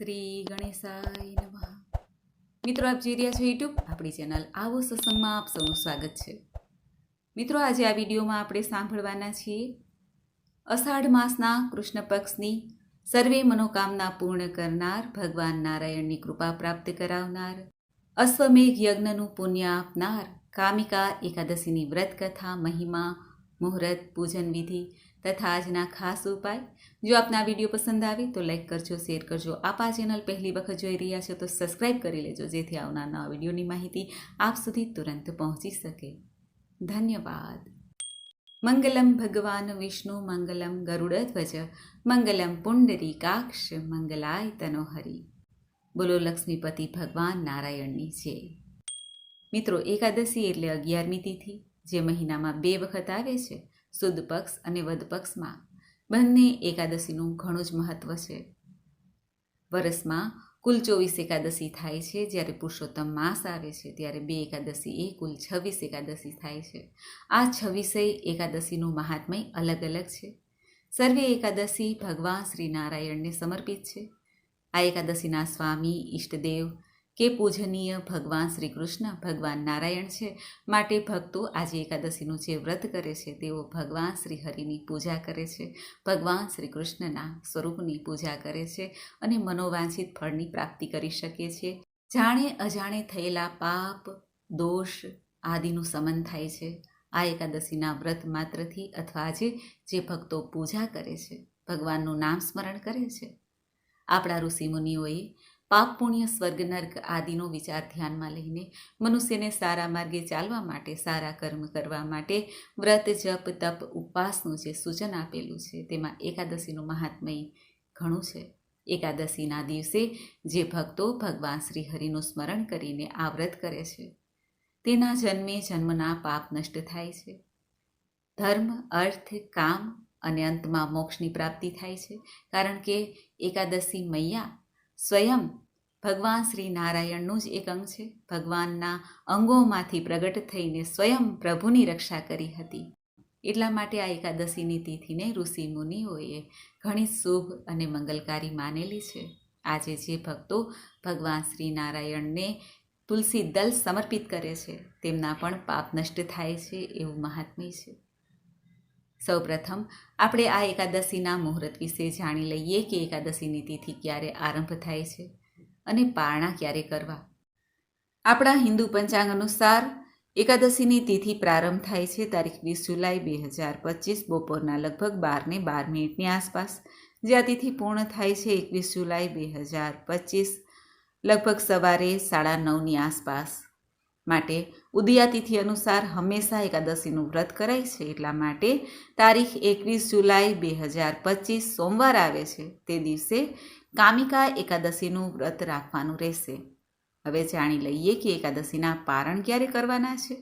શ્રી ગણેશાય નમઃ. મિત્રો, આપ જોઈ રહ્યા છો યુટ્યુબ આપણી ચેનલ આવો સત્સંગમાં આપ સૌનું સ્વાગત છે. મિત્રો, આજે આ વિડીયોમાં આપણે સાંભળવાના છીએ, અષાઢ માસના કૃષ્ણ પક્ષની સર્વે મનોકામના પૂર્ણ કરનાર ભગવાન નારાયણની કૃપા પ્રાપ્ત કરાવનાર, અશ્વમેઘ યજ્ઞનું પુણ્ય આપનાર કામિકા એકાદશીની વ્રત કથા, મહિમા, મુહૂર્ત, પૂજન વિધિ તથા આજના ખાસ ઉપાય. જો આપને વીડિયો પસંદ આવે, તો લાઈક કરજો, શેર કરજો. આપ આ ચેનલ પહેલી વખત જોઈ રહ્યા છો, તો સબસ્ક્રાઈબ કરી લેજો, જેથી આવનાર નવા વિડીયોની માહિતી આપ સુધી તુરંત પહોંચી શકે. ધન્યવાદ. મંગલમ ભગવાન વિષ્ણુ, મંગલમ ગરુડધ્વજ મંગલમ પુંડરીકાક્ષ, મંગલાય તનોહરી બોલો લક્ષ્મીપતિ ભગવાન નારાયણની છે મિત્રો, એકાદશી એટલે અગિયારમી તિથિ, જે મહિનામાં બે વખત આવે છે. શુદ્ધ પક્ષ અને વધ પક્ષમાં. બંને એકાદશીનું ઘણું જ મહત્વ છે. વરસમાં કુલ ચોવીસ એકાદશી થાય છે, જ્યારે પુરુષોત્તમ માસ આવે છે, ત્યારે બે એકાદશી એ કુલ છવ્વીસ એકાદશી થાય છે. આ છવ્વીસેય એકાદશીનું મહાત્મય અલગ અલગ છે. સર્વે એકાદશી ભગવાન શ્રી નારાયણને સમર્પિત છે. આ એકાદશીના સ્વામી, ઈષ્ટદેવ કે પૂજનીય ભગવાન શ્રી કૃષ્ણ ભગવાન નારાયણ છે માટે ભક્તો આજે એકાદશીનું જે વ્રત કરે છે, તેઓ ભગવાન શ્રી હરિની પૂજા કરે છે, ભગવાન શ્રી કૃષ્ણના સ્વરૂપની પૂજા કરે છે અને મનોવાંછિત ફળની પ્રાપ્તિ કરી શકે છે. જાણે અજાણે થયેલા પાપ, દોષ આદિનું સમન થાય છે. આ એકાદશીના વ્રત માત્રથી અથવા આજે જે ભક્તો પૂજા કરે છે, ભગવાનનું નામ સ્મરણ કરે છે. આપણા ઋષિમુનિઓએ પાપ પુણ્ય સ્વર્ગ નર્ક આદિનો વિચાર ધ્યાનમાં લઈને મનુષ્યને સારા માર્ગે ચાલવા માટે, સારા કર્મ કરવા માટે વ્રત, જપ, તપ, ઉપવાસનું જે સૂચન આપેલું છે, તેમાં એકાદશીનું મહાત્મય ઘણું છે. એકાદશીના દિવસે જે ભક્તો ભગવાન શ્રી હરિનું સ્મરણ કરીને આ વ્રત કરે છે, તેના જન્મે જન્મના પાપ નષ્ટ થાય છે. ધર્મ, અર્થ, કામ અને અંતમાં મોક્ષની પ્રાપ્તિ થાય છે. કારણ કે એકાદશી મૈયા સ્વયં ભગવાન શ્રી નારાયણનું જ એક અંગ છે. ભગવાનના અંગોમાંથી પ્રગટ થઈને સ્વયં પ્રભુની રક્ષા કરી હતી. એટલા માટે આ એકાદશીની તિથિને ઋષિ મુનિઓએ ઘણી શુભ અને મંગલકારી માનેલી છે. આજે જે ભક્તો ભગવાન શ્રી નારાયણને તુલસી દલ સમર્પિત કરે છે, તેમના પણ પાપ નષ્ટ થાય છે એવું મહાત્મ્ય છે. સૌપ્રથમ, આપણે આ એકાદશીના મુહૂર્ત વિશે જાણી લઈએ કે એકાદશીની તિથિ ક્યારે આરંભ થાય છે અને પારણા ક્યારે કરવા. આપણા હિન્દુ પંચાંગ અનુસાર, એકાદશીની તિથિ પ્રારંભ થાય છે તારીખ વીસ જુલાઈ બે હજાર પચીસ બપોરના લગભગ બારને બાર મિનિટની આસપાસ. જે આ તિથિ પૂર્ણ થાય છે એકવીસ જુલાઈ બે હજાર પચીસ, લગભગ સવારે સાડા નવની આસપાસ. માટે ઉદયાતિથિ અનુસાર હંમેશા એકાદશીનું વ્રત કરાય છે. એટલા માટે તારીખ એકવીસ જુલાઈ બે હજાર પચીસ સોમવાર આવે છે. તે દિવસે કામિકા એકાદશીનું વ્રત રાખવાનું રહેશે. હવે જાણી લઈએ કે એકાદશીના પારણ ક્યારે કરવાના છે.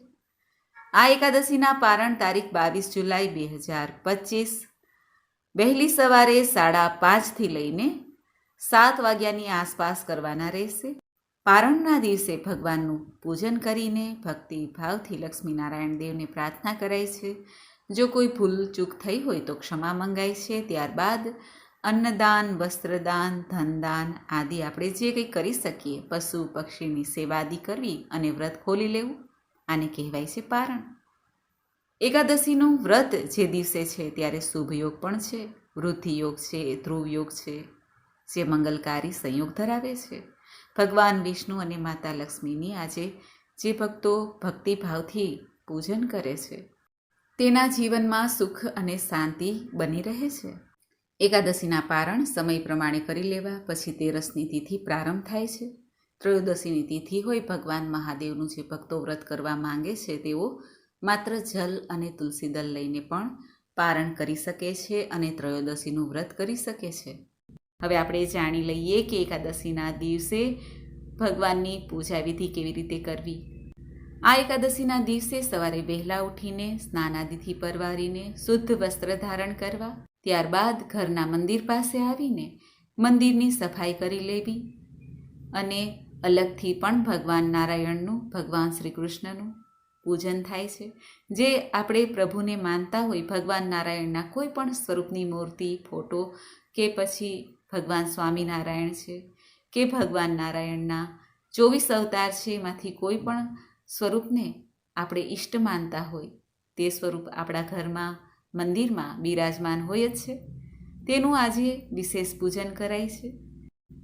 આ એકાદશીના પારણ તારીખ બાવીસ જુલાઈ બે હજાર પચીસ વહેલી સવારે સાડા પાંચથી લઈને સાત વાગ્યાની આસપાસ કરવાના રહેશે. પારણના દિવસે ભગવાનનું પૂજન કરીને ભક્તિ ભાવથી લક્ષ્મીનારાયણ દેવને પ્રાર્થના કરાય છે. જો કોઈ ભૂલ ચૂક થઈ હોય તો ક્ષમા મંગાય છે. ત્યારબાદ અન્નદાન, વસ્ત્રદાન, ધનદાન આદિ આપણે જે કંઈ કરી શકીએ, પશુ પક્ષીની સેવાદી કરવી અને વ્રત ખોલી લેવું, આને કહેવાય છે પારણ. એકાદશીનું વ્રત જે દિવસે છે ત્યારે શુભ યોગ પણ છે. વૃદ્ધિ યોગ છે, ધ્રુવ યોગ છે, જે મંગલકારી સંયોગ ધરાવે છે. ભગવાન વિષ્ણુ અને માતા લક્ષ્મીની આજે જે ભક્તો ભક્તિભાવથી પૂજન કરે છે, તેના જીવનમાં સુખ અને શાંતિ બની રહે છે. એકાદશીના પારણ સમય પ્રમાણે કરી લેવા, પછી તેરસની તિથિ પ્રારંભ થાય છે. ત્રયોદશીની તિથિ હોય ભગવાન મહાદેવનું જે ભક્તો વ્રત કરવા માંગે છે, તેઓ માત્ર જલ અને તુલસી દલ લઈને પણ પારણ કરી શકે છે અને ત્રયોદશીનું વ્રત કરી શકે છે. હવે આપણે જાણી લઈએ કે એકાદશીના દિવસે ભગવાનની પૂજા વિધિ કેવી રીતે કરવી. આ એકાદશીના દિવસે સવારે વહેલા ઉઠીને સ્નાનાદિથી પરવારીને શુદ્ધ વસ્ત્ર ધારણ કરવા, ત્યારબાદ ઘરના મંદિર પાસે આવીને મંદિરની સફાઈ કરી લેવી અને અલગથી પણ ભગવાન નારાયણનું, ભગવાન શ્રી કૃષ્ણનું પૂજન થાય છે. જે આપણે પ્રભુને માનતા હોય, ભગવાન નારાયણના કોઈ પણ સ્વરૂપની મૂર્તિ, ફોટો કે પછી ભગવાન સ્વામિનારાયણ છે કે ભગવાન નારાયણના ચોવીસ અવતાર છે, એમાંથી કોઈ પણ સ્વરૂપને આપણે ઇષ્ટ માનતા હોય, તે સ્વરૂપ આપણા ઘરમાં, મંદિરમાં બિરાજમાન હોય જ છે. તેનું આજે વિશેષ પૂજન કરાય છે.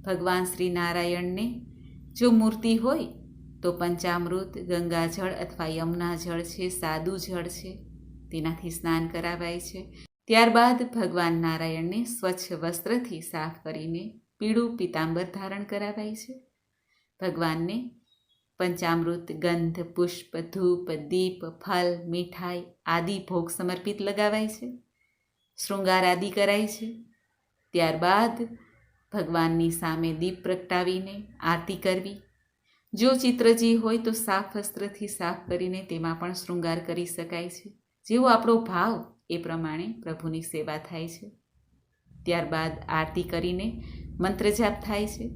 ભગવાન શ્રી નારાયણને જો મૂર્તિ હોય, તો પંચામૃત ગંગાજળ અથવા યમુના જળ છે, સાદું જળ છે, તેનાથી સ્નાન કરાવાય છે. ત્યારબાદ ભગવાન નારાયણને સ્વચ્છ વસ્ત્રથી સાફ કરીને પીળું પીતાંબર ધારણ કરાવાય છે. ભગવાનને પંચામૃત, ગંધ, પુષ્પ, ધૂપ, દીપ, ફલ, મીઠાઈ આદિ ભોગ સમર્પિત લગાવાય છે. શૃંગાર આદિ કરાય છે. ત્યારબાદ ભગવાનની સામે દીપ પ્રગટાવીને આરતી કરવી. જો ચિત્રજી હોય તો સાફ વસ્ત્રથી સાફ કરીને તેમાં પણ શૃંગાર કરી શકાય છે. જેવો આપણો ભાવ એ પ્રમાણે પ્રભુની સેવા થાય છે. ત્યારબાદ આરતી કરીને મંત્ર જાપ થાય છે.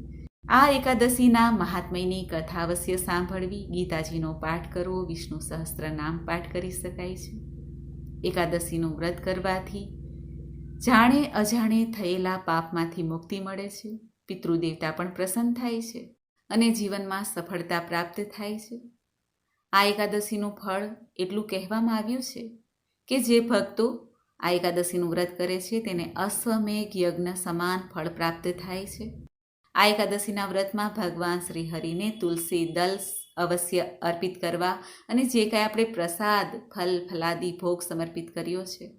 આ એકાદશીના મહાત્મયની કથા અવશ્ય સાંભળવી, ગીતાજીનો પાઠ કરવો, વિષ્ણુ સહસ્ત્ર નામ પાઠ કરી શકાય છે. એકાદશીનું વ્રત કરવાથી જાણે અજાણે થયેલા પાપમાંથી મુક્તિ મળે છે. પિતૃદેવતા પણ પ્રસન્ન થાય છે અને જીવનમાં સફળતા પ્રાપ્ત થાય છે. આ એકાદશીનું ફળ એટલું કહેવામાં આવ્યું છે કે જે ભક્તો આ એકાદશીનું વ્રત કરે છે, તેને અશ્વમેઘ યજ્ઞ સમાન ફળ પ્રાપ્ત થાય છે. આ એકાદશીના વ્રતમાં ભગવાન શ્રી હરિને તુલસી, દલ અવશ્ય અર્પિત કરવા અને જે કાંઈ આપણે પ્રસાદ, ફલ, ફલાદી, ભોગ સમર્પિત કર્યો છે,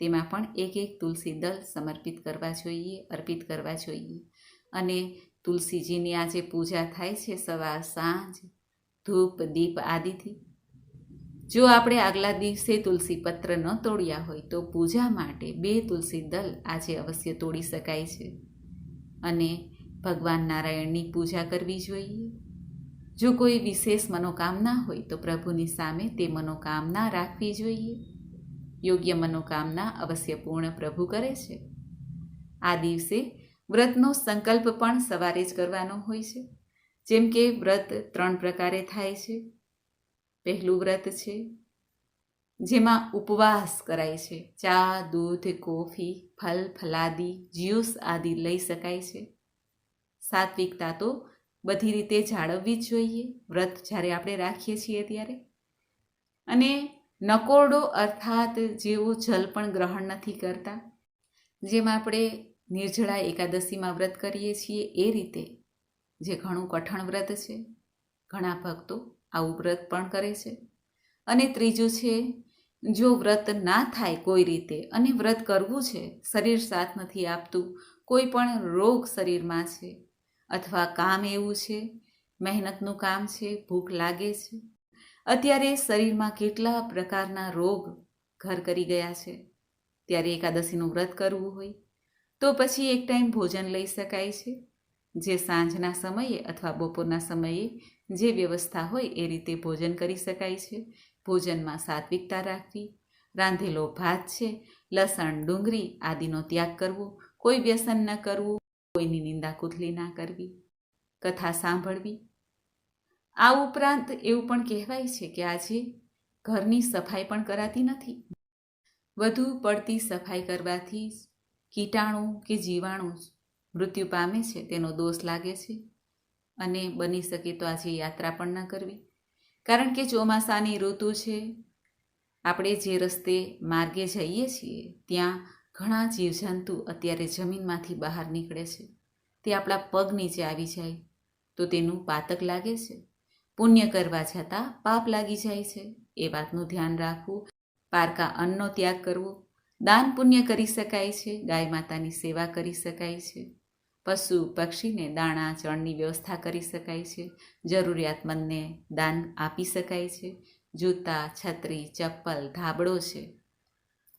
તેમાં પણ એક એક તુલસી, દલ સમર્પિત કરવા જોઈએ, અર્પિત કરવા જોઈએ. અને તુલસીજીની આજે પૂજા થાય છે સવાર સાંજ, ધૂપ, દીપ આદિથી. જો આપણે આગલા દિવસે તુલસી પત્ર ન તોડ્યા હોય તો પૂજા માટે બે તુલસી દલ આજે અવશ્ય તોડી શકાય છે. અને ભગવાન નારાયણની પૂજા કરવી જોઈએ. જો કોઈ વિશેષ મનોકામના હોય તો પ્રભુની સામે તે મનોકામના રાખવી જોઈએ. યોગ્ય મનોકામના અવશ્ય પૂર્ણ પ્રભુ કરે છે. આ દિવસે વ્રતનો સંકલ્પ પણ સવારે જ કરવાનો હોય છે. જેમ કે વ્રત ત્રણ પ્રકારે થાય છે. પહેલું વ્રત છે, જેમાં ઉપવાસ કરાય છે. ચા, દૂધ, કોફી, ફલ, ફલાદી, જ્યુસ આદિ લઈ શકાય છે. સાત્વિકતા તો બધી રીતે જાળવવી જ જોઈએ. વ્રત જ્યારે આપણે રાખીએ છીએ ત્યારે. અને નકોરડો અર્થાત જેવું જલ પણ ગ્રહણ નથી કરતા. જેમ આપણે નિર્જળા એકાદશીમાં વ્રત કરીએ છીએ એ રીતે. જે ઘણું કઠણ વ્રત છે. ઘણા ભક્તો આવું વ્રત પણ કરે છે. અને ત્રીજું છે, જો વ્રત ના થાય કોઈ રીતે અને વ્રત કરવું છે, શરીર સાથ નથી આપતું, કોઈ પણ રોગ શરીરમાં છે અથવા કામ એવું છે, મહેનતનું કામ છે, ભૂખ લાગે છે, અત્યારે શરીરમાં કેટલા પ્રકારના રોગ ઘર કરી ગયા છે. ત્યારે એકાદશીનું વ્રત કરવું હોય તો પછી એક ટાઈમ ભોજન લઈ શકાય છે. જે સાંજના સમયે અથવા બપોરના સમયે જે વ્યવસ્થા હોય એ રીતે ભોજન કરી શકાય છે. ભોજનમાં સાત્વિકતા રાખવી, રાંધેલો ભાત છે, લસણ, ડુંગળી આદિનો ત્યાગ કરવો, કોઈ વ્યસન ન કરવું, કોઈની નિંદા કુથલી ના કરવી, કથા સાંભળવી. આ ઉપરાંત એવું પણ કહેવાય છે કે આજે ઘરની સફાઈ પણ કરાતી નથી. વધુ પડતી સફાઈ કરવાથી કીટાણુ કે જીવાણુ મૃત્યુ પામે છે, તેનો દોષ લાગે છે અને બની શકે તો આજે યાત્રા પણ ન કરવી. કારણ કે ચોમાસાની ઋતુ છે, આપણે જે રસ્તે માર્ગે જઈએ છીએ, ત્યાં ઘણા જીવજંતુ અત્યારે જમીનમાંથી બહાર નીકળે છે. તે આપણા પગ નીચે આવી જાય તો તેનું પાતક લાગે છે. પુણ્ય કરવા છતાં પાપ લાગી જાય છે. એ વાતનું ધ્યાન રાખવું, પારકા અન્નનો ત્યાગ કરવો, દાન પુણ્ય કરી શકાય છે, ગાય માતાની સેવા કરી શકાય છે. પશુ પક્ષીને દાણા, ચણની વ્યવસ્થા કરી શકાય છે. જરૂરિયાતમંદને દાન આપી શકાય છે. જૂતા, છત્રી, ચપ્પલ, ધાબળો છે,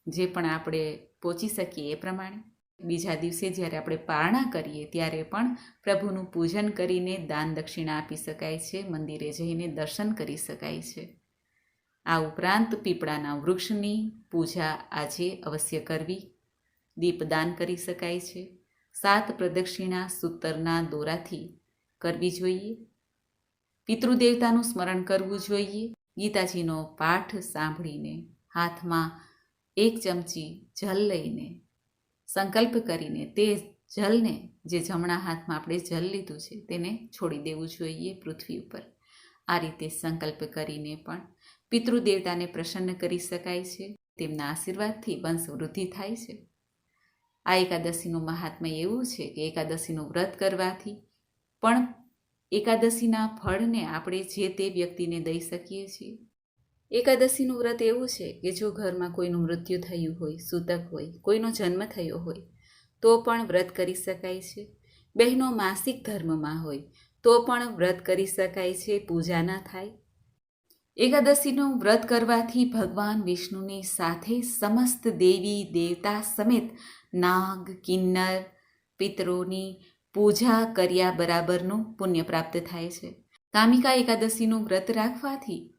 જે પણ આપણે પહોંચી શકીએ એ પ્રમાણે. બીજા દિવસે જ્યારે આપણે પારણા કરીએ ત્યારે પણ પ્રભુનું પૂજન કરીને દાન દક્ષિણા આપી શકાય છે, મંદિરે જઈને દર્શન કરી શકાય છે. આ ઉપરાંત પીપળાના વૃક્ષની પૂજા આજે અવશ્ય કરવી દીપદાન કરી શકાય છે. સાત પ્રદક્ષિણા સૂતરના દોરાથી કરવી જોઈએ. પિતૃદેવતાનું સ્મરણ કરવું જોઈએ. ગીતાજીનો પાઠ સાંભળીને હાથમાં એક ચમચી જલ લઈને સંકલ્પ કરીને તે જલને જે જમણા હાથમાં આપણે જલ લીધું છે તેને છોડી દેવું જોઈએ પૃથ્વી ઉપર. આ રીતે સંકલ્પ કરીને પણ પિતૃદેવતાને પ્રસન્ન કરી શકાય છે. તેમના આશીર્વાદથી વંશ વૃદ્ધિ થાય છે. આ એકાદશીનું મહાત્મ્ય એવું છે કે એકાદશીનું વ્રત કરવાથી પણ એકાદશીના ફળને આપણે જે તે વ્યક્તિને દઈ શકીએ છીએ. એકાદશીનું વ્રત એવું છે કે જો ઘરમાં કોઈનું મૃત્યુ થયું હોય, સૂતક હોય, કોઈનો જન્મ થયો હોય, તો પણ વ્રત કરી શકાય છે. બહેનો માસિક ધર્મમાં હોય, તો પણ વ્રત કરી શકાય છે, પૂજા ન થાય. એકાદશીનું વ્રત કરવાથી ભગવાન વિષ્ણુની સાથે સમસ્ત દેવી, દેવતા સમેત નાગ, કિન્નર, પિતરોની પૂજા કર્યા બરાબરનું પુણ્ય પ્રાપ્ત થાય છે. કામિકા એકાદશીનું વ્રત રાખવાથી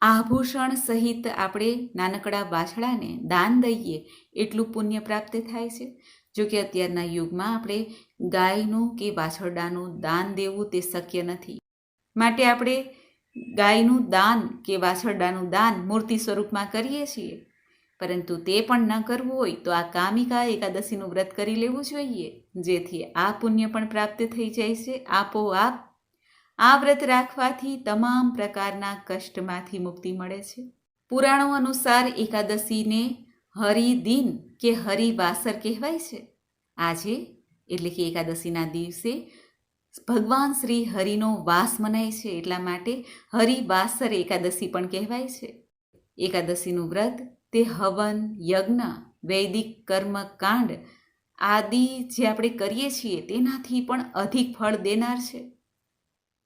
આભૂષણ સહિત આપણે નાનકડા વાછડાને દાન દઈએ એટલું પુણ્ય પ્રાપ્ત થાય છે. જો કે અત્યારના યુગમાં આપણે ગાયનું કે વાછરડાનું દાન દેવું તે શક્ય નથી. માટે આપણે ગાયનું દાન કે વાછરડાનું દાન મૂર્તિ સ્વરૂપમાં કરીએ છીએ. પરંતુ તે પણ ન કરવું હોય તો આ કામિકા એકાદશીનું વ્રત કરી લેવું જોઈએ, જેથી આ પુણ્ય પણ પ્રાપ્ત થઈ જાય છે આપોઆપ. આ વ્રત રાખવાથી તમામ પ્રકારના કષ્ટમાંથી મુક્તિ મળે છે. પુરાણો અનુસાર એકાદશીને હરિદિન કે હરિવાસર કહેવાય છે. આજે, એટલે કે એકાદશીના દિવસે ભગવાન શ્રી હરિનો વાસ મનાય છે એટલા માટે હરિવાસર એકાદશી પણ કહેવાય છે. એકાદશીનું વ્રત, તે હવન, યજ્ઞ, વૈદિક કર્મ, કાંડ આદિ જે આપણે કરીએ છીએ તેનાથી પણ અધિક ફળ દેનાર છે.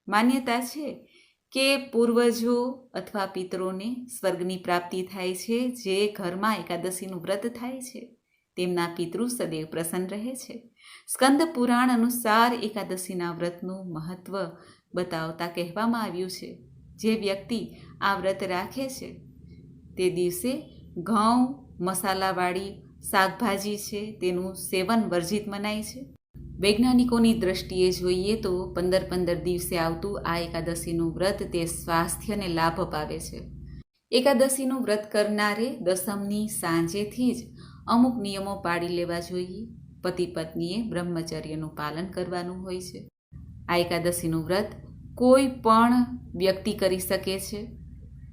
માન્યતા છે કે પૂર્વજો અથવા પિતરોને સ્વર્ગની પ્રાપ્તિ થાય છે, જે ઘરમાં એકાદશીનું વ્રત થાય છે. તેમના પિતૃ સદૈવ પ્રસન્ન રહે છે. સ્કંદ પુરાણ અનુસાર એકાદશીના વ્રતનું મહત્વ બતાવતા કહેવામાં આવ્યું છે. જે વ્યક્તિ આ વ્રત રાખે છે, તે દિવસે ઘઉં, મસાલાવાળી શાકભાજી છે, તેનું સેવન વર્જિત મનાય છે. વૈજ્ઞાનિકોની દ્રષ્ટિએ જોઈએ તો પંદર પંદર દિવસે આવતું આ એકાદશીનું વ્રત તે સ્વાસ્થ્યને લાભ અપાવે છે. એકાદશીનું વ્રત કરનારે દસમની સાંજેથી જ અમુક નિયમો પાડી લેવા જોઈએ. પતિ પત્નીએ બ્રહ્મચર્યનું પાલન કરવાનું હોય છે. આ એકાદશીનું વ્રત કોઈ પણ વ્યક્તિ કરી શકે છે.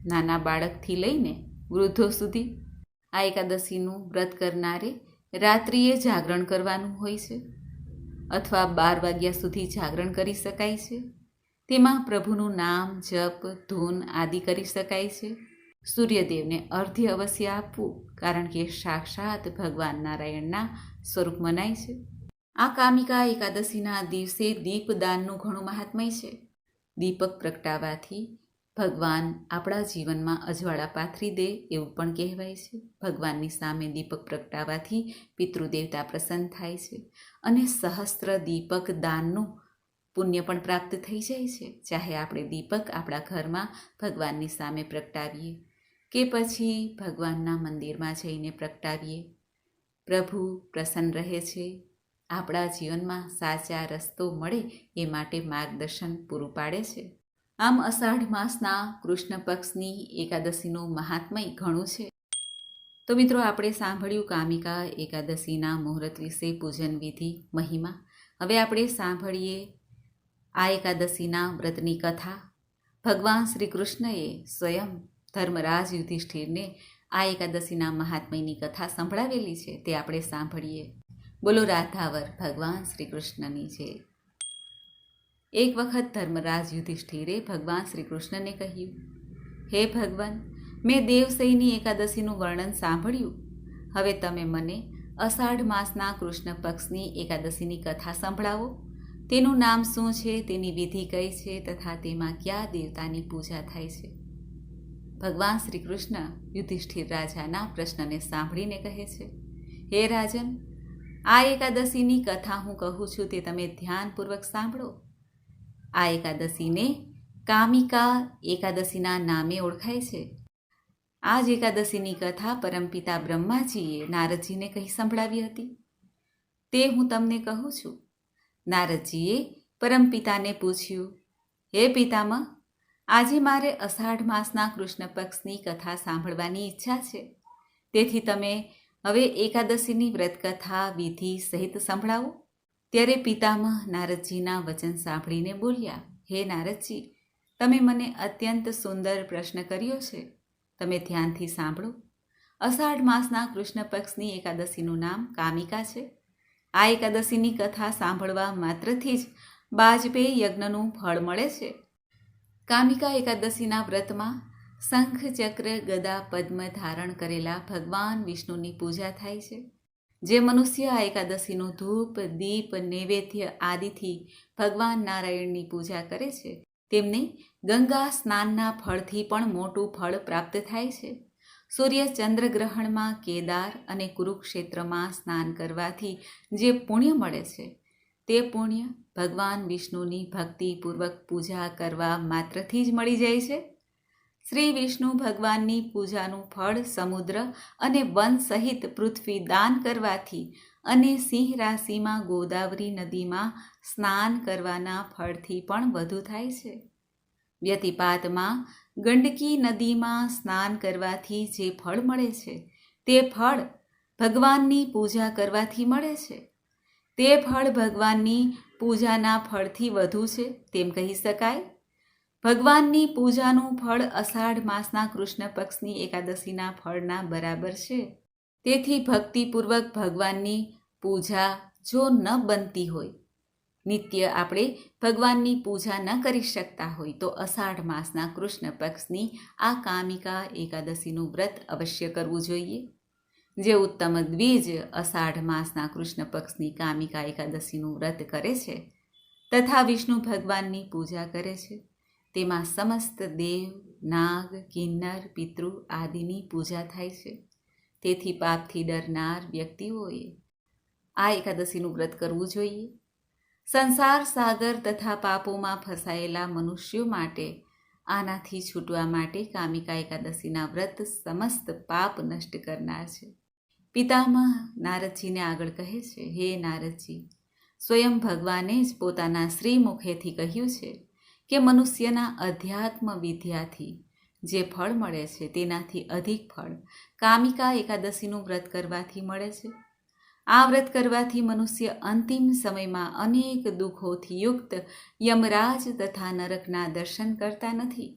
નાના બાળકથી લઈને વૃદ્ધો સુધી આ એકાદશીનું વ્રત કરનારે રાત્રિએ જાગરણ કરવાનું હોય છે અથવા બાર વાગ્યા સુધી જાગરણ કરી શકાય છે. તેમાં પ્રભુનું નામ, જપ, ધૂન આદિ કરી શકાય છે. સૂર્યદેવને અર્ધ્ય અવશ્ય આપવું, કારણ કે સાક્ષાત ભગવાન નારાયણના સ્વરૂપ મનાય છે. આ કામિકા એકાદશીના દિવસે દીપદાનનું ઘણું મહાત્મય છે. દીપક પ્રગટાવાથી ભગવાન આપણા જીવનમાં અજવાળા પાથરી દે એવું પણ કહેવાય છે. ભગવાનની સામે દીપક પ્રગટાવાથી પિતૃદેવતા પ્રસન્ન થાય છે અને સહસ્ત્ર દીપક દાનનું પુણ્ય પણ પ્રાપ્ત થઈ જાય છે. ચાહે આપણે દીપક આપણા ઘરમાં ભગવાનની સામે પ્રગટાવીએ. કે પછી ભગવાનના મંદિરમાં જઈને પ્રગટાવીએ? પ્રભુ પ્રસન્ન રહે છે. આપણા જીવનમાં સાચા રસ્તો મળે એ માટે માર્ગદર્શન પૂરું પાડે છે. આમ અષાઢ માસના કૃષ્ણ પક્ષની એકાદશીનું મહાત્મય ઘણું છે. તો મિત્રો, આપણે સાંભળ્યું કામિકા એકાદશીના મુહૂર્ત વિશે પૂજન વિધિ, મહિમા. હવે આપણે સાંભળીએ આ એકાદશીના વ્રતની કથા. ભગવાન શ્રી કૃષ્ણએ સ્વયં ધર્મરાજ યુધિષ્ઠિરને આ એકાદશીના મહાત્મયની કથા સંભળાવેલી છે તે આપણે સાંભળીએ. બોલો રાધાવર, ભગવાન શ્રી કૃષ્ણની છે એક વખત ધર્મરાજ યુધિષ્ઠિરે ભગવાન શ્રી કૃષ્ણને કહ્યું, હે ભગવાન, મેં દેવસઈની એકાદશીનું વર્ણન સાંભળ્યું. હવે તમે મને અષાઢ માસના કૃષ્ણ પક્ષની એકાદશીની કથા સંભળાવો. તેનું નામ શું છે, તેની વિધિ કઈ છે, તથા તેમાં કયા દેવતાની પૂજા થાય છે? ભગવાન શ્રી કૃષ્ણ યુધિષ્ઠિર રાજાના પ્રશ્નને સાંભળીને કહે છે, હે રાજન, આ એકાદશીની કથા હું કહું છું તે તમે ધ્યાનપૂર્વક સાંભળો. આ એકાદશીને કામિકા એકાદશીના નામે ઓળખાય છે. આ જ એકાદશીની કથા પરમપિતા બ્રહ્માજીએ નારદજીને કહી સંભળાવી હતી. તે હું તમને કહું છું. નારદજીએ પરમપિતાને પૂછ્યું, હે પિતામહ આજે મારે અષાઢ માસના કૃષ્ણ પક્ષની કથા સાંભળવાની ઈચ્છા છે. તેથી તમે હવે એકાદશીની વ્રતકથા, વિધિ સહિત સંભળાવો. ત્યારે પિતામહ નારદજીના વચન સાંભળીને બોલ્યા, હે નારદજી, તમે મને અત્યંત સુંદર પ્રશ્ન કર્યો છે. તમે ધ્યાનથી સાંભળો. અષાઢ માસના કૃષ્ણ પક્ષની એકાદશીનું નામ કામિકા છે. આ એકાદશીની કથા સાંભળવા માત્રથી જ બાજપેયી યજ્ઞનું ફળ મળે છે. કામિકા એકાદશીના વ્રતમાં શંખ, ચક્ર, ગદા, પદ્મ ધારણ કરેલા ભગવાન વિષ્ણુની પૂજા થાય છે. જે મનુષ્ય આ એકાદશીનું ધૂપ, દીપ, નૈવેદ્ય આદિથી ભગવાન નારાયણની પૂજા કરે છે, તેમને ગંગા સ્નાનના ફળથી પણ મોટું ફળ પ્રાપ્ત થાય છે. સૂર્ય ચંદ્રગ્રહણમાં કેદાર અને કુરુક્ષેત્રમાં સ્નાન કરવાથી જે પુણ્ય મળે છે તે પુણ્ય ભગવાન વિષ્ણુની ભક્તિપૂર્વક પૂજા કરવા માત્રથી જ મળી જાય છે. શ્રી વિષ્ણુ ભગવાનની પૂજાનું ફળ, સમુદ્ર અને વન સહિત પૃથ્વી દાન કરવાથી અને સિંહ રાશિમાં ગોદાવરી નદીમાં સ્નાન કરવાના ફળથી પણ વધુ થાય છે. વ્યતિપાતમાં ગંડકી નદીમાં સ્નાન કરવાથી જે ફળ મળે છે, તે ફળ ભગવાનની પૂજા કરવાથી મળે છે. તે ફળ ભગવાનની પૂજાના ફળથી વધુ છે, તેમ કહી શકાય. ભગવાનની પૂજાનું ફળ અષાઢ માસના કૃષ્ણ પક્ષની એકાદશીના ફળના બરાબર છે. તેથી ભક્તિપૂર્વક ભગવાનની પૂજા જો ન બનતી હોય, નિત્ય આપણે ભગવાનની પૂજા ન કરી શકતા હોય, તો અષાઢ માસના કૃષ્ણ પક્ષની આ કામિકા એકાદશીનું વ્રત અવશ્ય કરવું જોઈએ. જે ઉત્તમ દ્વિજ અષાઢ માસના કૃષ્ણ પક્ષની કામિકા એકાદશીનું વ્રત કરે છે તથા વિષ્ણુ ભગવાનની પૂજા કરે છે. તેમાં સમસ્ત દેવ, નાગ, કિન્નર, પિતૃ આદિની પૂજા થાય છે. તેથી પાપથી ડરનાર વ્યક્તિઓએ આ એકાદશીનું વ્રત કરવું જોઈએ. સંસાર, સાગર તથા પાપોમાં ફસાયેલા મનુષ્યો માટે, આનાથી છૂટવા માટે કામિકા એકાદશીના વ્રત સમસ્ત પાપ નષ્ટ કરનાર છે. પિતામહ નારદજીને આગળ કહે છે, હે નારદજી, સ્વયં ભગવાને જ પોતાના શ્રી મુખેથી કહ્યું છે કે મનુષ્યના અધ્યાત્મ વિદ્યાથી જે ફળ મળે છે, તેનાથી અધિક ફળ કામિકા એકાદશીનું વ્રત કરવાથી મળે છે. આ વ્રત કરવાથી મનુષ્ય અંતિમ સમયમાં અનેક દુઃખોથી યુક્ત યમરાજ તથા નરકના દર્શન કરતા નથી.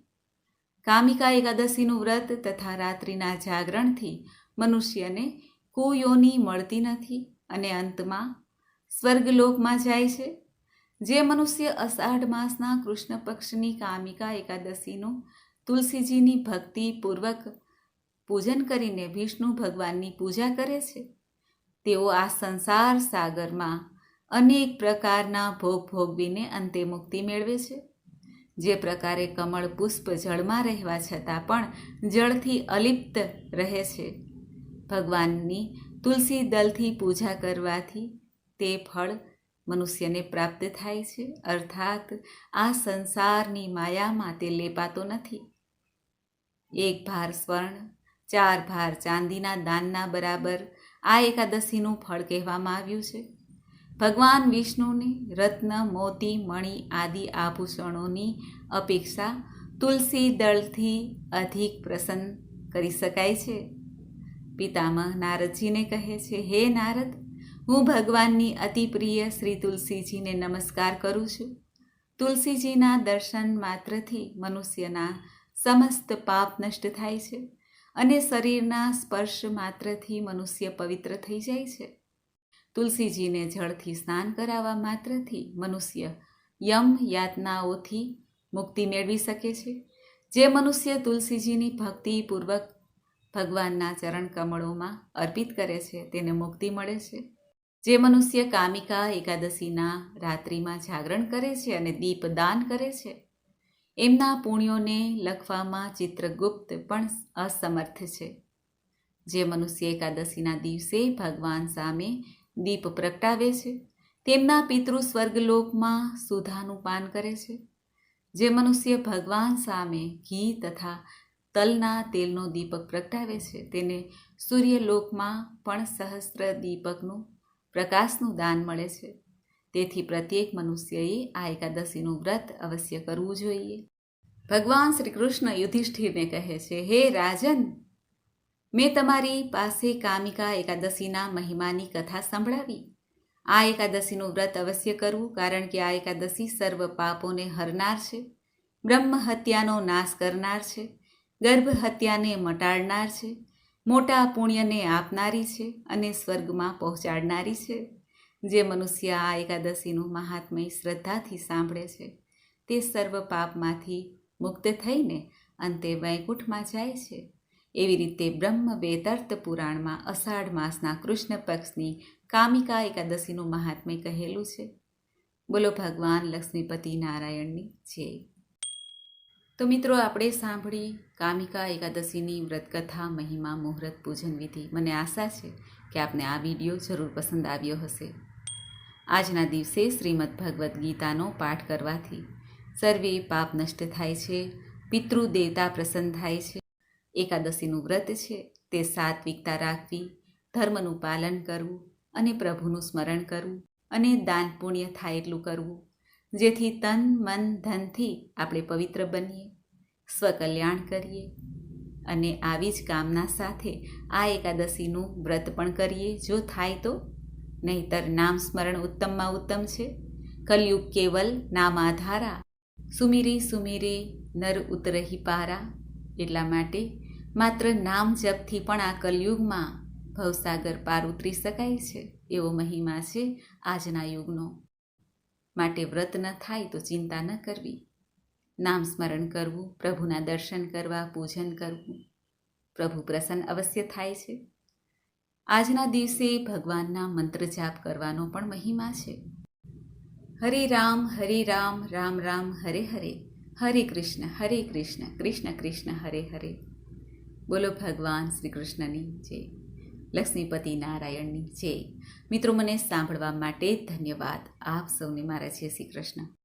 કામિકા એકાદશીનું વ્રત તથા રાત્રિના જાગરણથી મનુષ્યને કુયોની મળતી નથી અને અંતમાં સ્વર્ગલોકમાં જાય છે. જે મનુષ્ય અષાઢ માસના કૃષ્ણ પક્ષની કામિકા એકાદશીનું તુલસીજીની ભક્તિપૂર્વક પૂજન કરીને વિષ્ણુ ભગવાનની પૂજા કરે છે. તેઓ આ સંસાર સાગરમાં અનેક પ્રકારના ભોગ ભોગવીને અંતે મુક્તિ મેળવે છે. જે પ્રકારે કમળ પુષ્પ જળમાં રહેવા છતાં પણ જળથી અલિપ્ત રહે છે. ભગવાનની તુલસી દલથી પૂજા કરવાથી તે ફળ મનુષ્યને પ્રાપ્ત થાય છે. અર્થાત, આ સંસારની માયામાં તે લેપાતો નથી. એક ભાર સ્વર્ણ, ચાર ભાર ચાંદીના દાનના બરાબર આ એકાદશીનું ફળ કહેવામાં આવ્યું છે. ભગવાન વિષ્ણુને રત્ન, મોતી, મણિ આદિ આભૂષણોની અપેક્ષા તુલસી દળથી અધિક પ્રસન્ન કરી શકાય છે. પિતામહ નારદજીને કહે છે, હે નારદ, હું ભગવાનની અતિ પ્રિય શ્રી તુલસીજીને નમસ્કાર કરું છું. તુલસીજીના દર્શન માત્રથી મનુષ્યના સમસ્ત પાપ નષ્ટ થાય છે અને શરીરના સ્પર્શ માત્રથી મનુષ્ય પવિત્ર થઈ જાય છે. તુલસીજીને જળથી સ્નાન કરાવવા માત્રથી મનુષ્ય યમ યાતનાઓથી મુક્તિ મેળવી શકે છે. જે મનુષ્ય તુલસીજીની ભક્તિપૂર્વક ભગવાનના ચરણ કમળોમાં અર્પિત કરે છે, તેને મુક્તિ મળે છે. જે મનુષ્ય કામિકા એકાદશીના રાત્રિમાં જાગરણ કરે છે અને દીપદાન કરે છે, એમના પુણ્યોને લખવામાં ચિત્રગુપ્ત પણ અસમર્થ છે. જે મનુષ્ય એકાદશીના દિવસે ભગવાન સામે દીપ પ્રગટાવે છે, તેમના પિતૃ સ્વર્ગલોકમાં સુધાનું પાન કરે છે. જે મનુષ્ય ભગવાન સામે ઘી તથા તલના તેલનો દીપક પ્રગટાવે છે. તેને સૂર્યલોકમાં પણ સહસ્ત્ર દીપકનું પ્રકાશનું દાન મળે છે. તેથી પ્રત્યેક મનુષ્યએ આ એકાદશીનું વ્રત અવશ્ય કરવું જોઈએ. ભગવાન શ્રી કૃષ્ણ યુધિષ્ઠિરને કહે છે, હે રાજન, મેં તમારી પાસે કામિકા એકાદશીના મહિમાની કથા સંભળાવી. આ એકાદશીનું વ્રત અવશ્ય કરવું, કારણ કે આ એકાદશી સર્વ પાપોને હરનાર છે. બ્રહ્મ હત્યાનો નાશ કરનાર છે. ગર્ભ હત્યાને મટાડનાર છે, મોટા પુણ્યને આપનારી છે અને સ્વર્ગમાં પહોંચાડનારી છે. જે મનુષ્ય આ એકાદશીનું મહાત્મય શ્રદ્ધાથી સાંભળે છે, તે સર્વ પાપમાંથી મુક્ત થઈને અંતે વૈકુંઠમાં જાય છે. એવી રીતે બ્રહ્મ વેદાર્થ પુરાણમાં અષાઢ માસના કૃષ્ણ પક્ષની કામિકા એકાદશીનું મહાત્મ્ય કહેલું છે. બોલો ભગવાન લક્ષ્મીપતિ નારાયણની જય. તો મિત્રો, આપણે સાંભળી કામિકા એકાદશીની વ્રતકથા, મહિમા, મુહૂર્ત, પૂજન વિધિ. મને આશા છે કે આપને આ વીડિયો જરૂર પસંદ આવ્યો હશે. આજના દિવસે શ્રીમદ ભગવદ્ ગીતાનો પાઠ કરવાથી સર્વે પાપ નષ્ટ થાય છે, પિતૃ દેવતા પ્રસન્ન થાય છે. એકાદશીનું વ્રત છે તે સાત્વિકતા રાખવી, ધર્મનું પાલન કરવું અને પ્રભુનું સ્મરણ કરવું અને દાન પુણ્ય થાય એટલું કરવું, જેથી તન, મન, ધનથી આપણે પવિત્ર બનીએ. સ્વકલ્યાણ કરીએ અને આવી જ કામના સાથે આ એકાદશીનું વ્રત પણ કરીએ. જો થાય તો? નહીતર નામ સ્મરણ ઉત્તમમાં ઉત્તમ છે. કલયુગ કેવલ નામ આધારા. સુમીરી સુમીરી નર ઉતરહી પારા. એટલા માટે માત્ર નામ જપથી પણ આ કલયુગમાં ભવસાગર પાર ઉતરી શકાય છે એવો મહિમા છે આજના યુગનો. માટે વ્રત ન થાય તો ચિંતા ન કરવી. નામ સ્મરણ કરવું, પ્રભુના દર્શન કરવા, પૂજન કરવું. પ્રભુ પ્રસન્ન અવશ્ય થાય છે. આજના દિવસે ભગવાનના મંત્ર જાપ કરવાનો પણ મહિમા છે. હરે રામ હરે રામ રામ રામ, હરે હરે. હરે કૃષ્ણ હરે કૃષ્ણ કૃષ્ણ કૃષ્ણ, હરે હરે. બોલો ભગવાન શ્રી કૃષ્ણની જય. લક્ષ્મીપતિ નારાયણની જય. મિત્રો, મને સાંભળવા માટે ધન્યવાદ. આપ સૌને મારા જય શ્રી કૃષ્ણ.